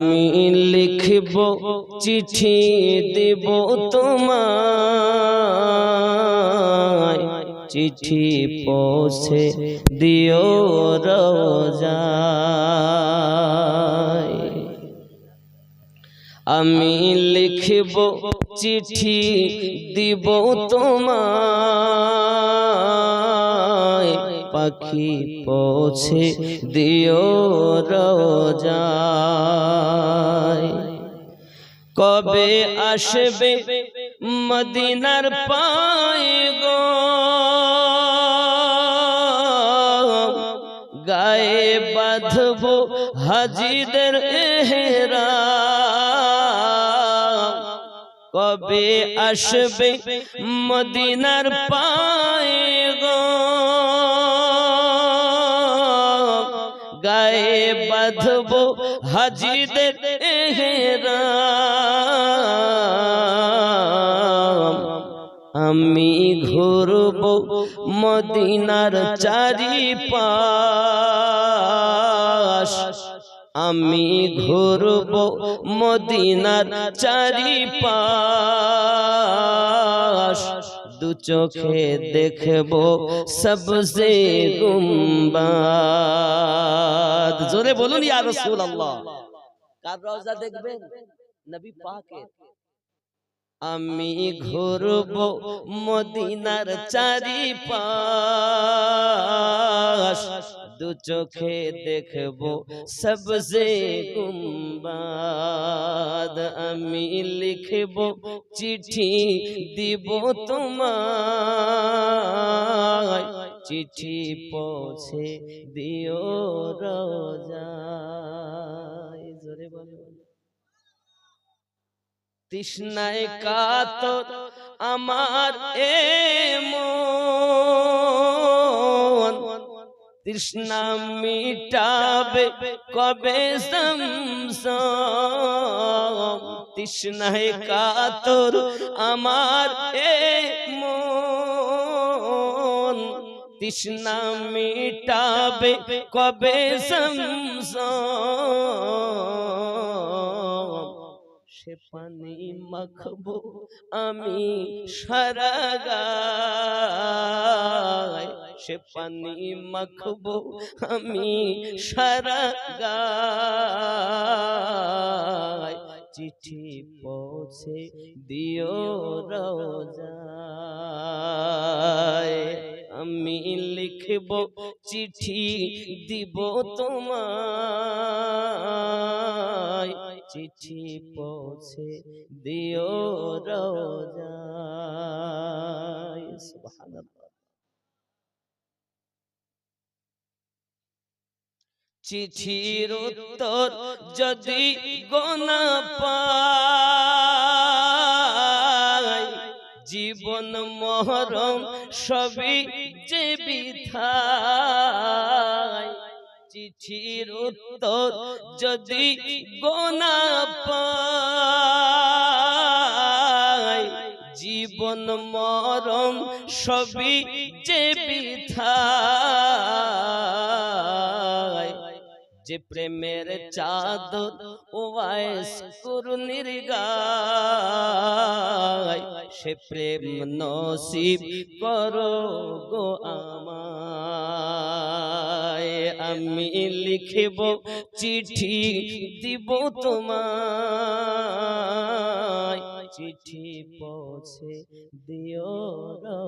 আমি লিখব চিঠি দেব তোমায়। চিঠি পৌঁছে দিও রোজায়। আমি লিখব চিঠি দিব তোমায়। পাখি পৌঁছে দিও রোজায়। কবে আসবে মদিনার পায় গো? গায়ে বাঁধব হাজিদের এহেরা। কবে আসবে মদিনার পায় গো? গায়ে বাঁধব হাজিদের আমি ঘুরব মদিনার চারি পাশ আমি ঘুরব মদিনার চারি পাশ দু চোখে দেখব সবসে গুম্বাদ জোরে বলুন ইয়া রাসূলুল্লাহ। কার রওজা দেখবেন? নবী পাকের। আমি ঘুরব মদিনার চারি পাশ দু চোখে দেখব সবসে গুম্বাদ। আমি লিখব চিঠি দিব তোমায়। চিঠি পৌঁছে দিও বলো। তৃষ্ণায় কাতর আমার এ তৃষ্ণা মিটাবে কবে সমসম তৃষ্ণায় কাতর আমার এ তৃষ্ণা মিটাবে কবে সে পানি মাখবো আমি সারাগায়। সে পানি মাখবো আমি সারাগায়। চিঠি পৌঁছে দিও আমি লিখব চিঠি দিব তোমায়। চিঠি পৌঁছে দিও সুবহানাল্লাহ। চিঠির উত্তর যদি গোনা পাই মহরম সবই যে বিথায় চিঠির উত্তর যদি গোনা পাই জীবন মরম সবই যে বিথায় যে প্রেমের চাদর ওয়াইস কুরনির গায় সে প্রেম নসিব করো গো আমায়। আমি লিখব চিঠি দিব তোমায়। চিঠি পৌঁছে দিও রো